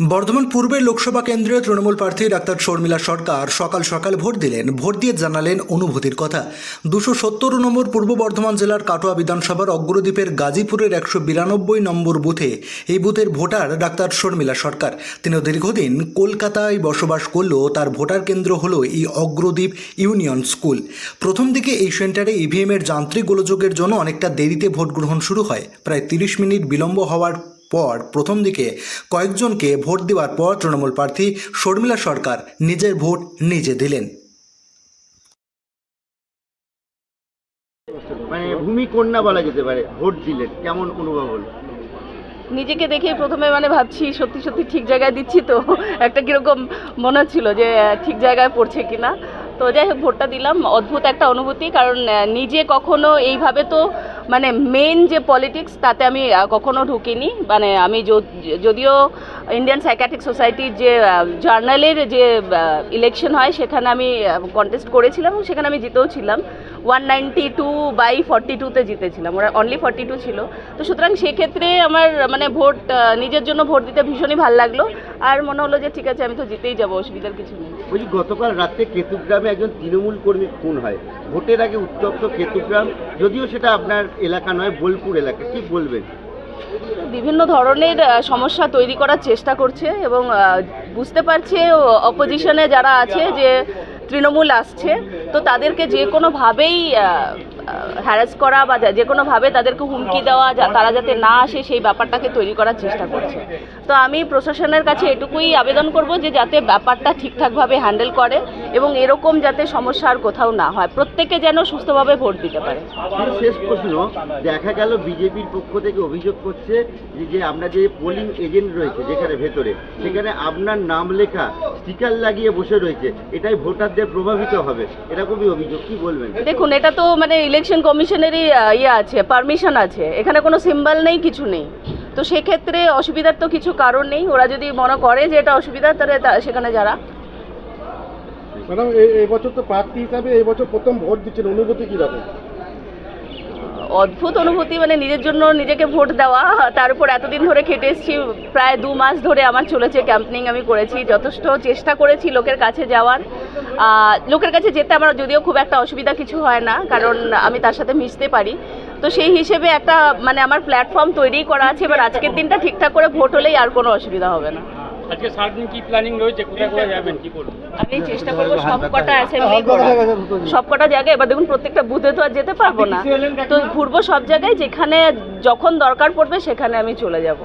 বর্ধমান পূর্বের লোকসভা কেন্দ্রীয় তৃণমূল প্রার্থী ডাক্তার শর্মিলা সরকার সকাল সকাল ভোট দিলেন। ভোট দিয়ে জানালেন অনুভূতির কথা। দুশো সত্তর নম্বর পূর্ব বর্ধমান জেলার কাটোয়া বিধানসভার অগ্রদ্বীপের গাজীপুরের একশো বিরানব্বই নম্বর বুথে এই বুথের ভোটার ডাক্তার শর্মিলা সরকার। তিনি দীর্ঘদিন কলকাতায় বসবাস করলেও তার ভোটার কেন্দ্র হল এই অগ্রদ্বীপ ইউনিয়ন স্কুল। প্রথম দিকে এই সেন্টারে ইভিএমের যান্ত্রিক গোলযোগের জন্য অনেকটা দেরিতে ভোট গ্রহণ শুরু হয়। প্রায় তিরিশ মিনিট বিলম্ব হওয়ার পর প্রথম দিকে কয়েকজনকে ভোট দেওয়ার পর তৃণমূল প্রার্থী শর্মিলা সরকার নিজের ভোট নিজে দিলেন। মানে ভূমিকন্যা বলা যেতে পারে ভোট দিলেন কেমন অনুভব হলো? নিজেকে দেখে প্রথমে মানে ভাবছি সত্যি সত্যি ঠিক জায়গায় দিচ্ছি তো একটা কীরকম মনে হচ্ছিল যে ঠিক জায়গায় পড়ছে কিনা। তো যাই হোক ভোটটা দিলাম অদ্ভুত একটা অনুভূতি কারণ নিজে কখনো এইভাবে তো মানে মেন যে পলিটিক্স তাতে আমি কখনো ঢুকিনি। মানে আমি যদিও ইন্ডিয়ান সাইকাটিক সোসাইটির যে জার্নালের যে ইলেকশন হয়, সেখানে আমি কন্টেস্ট করেছিলাম এবং সেখানে আমি জিতেও ছিলাম। One ninety two by forty টুতে জিতেছিলাম। ওরা অনলি ফর্টি টু ছিল। তো সুতরাং সেক্ষেত্রে আমার মানে ভোট নিজের জন্য ভোট দিতে ভীষণই ভালো লাগল। আর মনে হলো যে ঠিক আছে আমি তো জিতেই যাব অসুবিধার কিছু নেই। বলছি গতকাল রাতে কেতুগ্রামে একজন তৃণমূল কর্মী খুন হয়। ভোটের আগে উত্তপ্ত কেতুগ্রাম যদিও সেটা আপনার এলাকা নয় বোলপুর এলাকা। কি বলবেন? বিভিন্ন ধরনের সমস্যা তৈরি করার চেষ্টা করছে এবং বুঝতে পারছে অপোজিশনে যারা আছে যে তৃণমূল আসছে, তো তাদেরকে যে কোনোভাবেই হ্যারাস করা বা যে কোনোভাবে তাদেরকে হুমকি দেওয়া তারা যাতে না আসে, সেই ব্যাপারটাকে তৈরি করার চেষ্টা করছে। তো আমি প্রশাসনের কাছে এটুকুই আবেদন করব যে যাতে ব্যাপারটা ঠিকঠাকভাবে হ্যান্ডেল করে এবং এরকম যাতে সমস্যা আর কোথাও না হয়, প্রত্যেকে যেন সুস্থভাবে ভোট দিতে পারে। শেষ প্রশ্ন, দেখা গেল বিজেপির পক্ষ থেকে অভিযোগ করছে যে আমরা যে পোলিং এজেন্ট রয়েছে, যেখানে ভেতরে, সেখানে আপনার নাম লেখা স্টিকার লাগিয়ে বসে রয়েছে, এটাই ভোটারদের প্রভাবিত হবে এরকমই অভিযোগ কি বলবেন? দেখুন এটা তো মানে ইলেকশন কমিশনেরই ইয়ে আছে পারমিশন আছে এখানে কোনো সিম্বল নেই কিছু নেই। তো সেক্ষেত্রে অসুবিধার তো কিছু কারণ নেই ওরা যদি মনে করে যে এটা অসুবিধা তাহলে সেখানে যারা। ম্যাডাম এই এই বছর তো প্রার্থী হিসাবে এই বছর প্রথম ভোট দিচ্ছেন অনুভূতি কীরকম? অদ্ভুত অনুভূতি মানে নিজের জন্য নিজেকে ভোট দেওয়া। তার উপর এতদিন ধরে খেটে এসেছি, প্রায় দু মাস ধরে আমার চলেছে ক্যাম্পনিং আমি করেছি, যথেষ্ট চেষ্টা করেছি লোকের কাছে যাওয়ার। লোকের কাছে যেতে আমার যদিও খুব একটা অসুবিধা কিছু হয় না, কারণ আমি তার সাথে মিশতে পারি। তো সেই হিসেবে একটা মানে আমার প্ল্যাটফর্ম তৈরি করা আছে, এবার আজকের দিনটা ঠিকঠাক করে ভোট হলেই আর কোনো অসুবিধা হবে না। আজকে সারাদিন কি প্ল্যানিং রয়েছে? কোথায় কোথায় যাবেন? কি করবেন? আমি চেষ্টা করব সব কটা অ্যাসেম্বলি করা সব কটা জায়গায় এবার দেখুন প্রত্যেকটা বুথে তো আর যেতে পারব না। তো ঘুরবো সব জায়গায় যেখানে যখন দরকার পড়বে সেখানে আমি চলে যাব।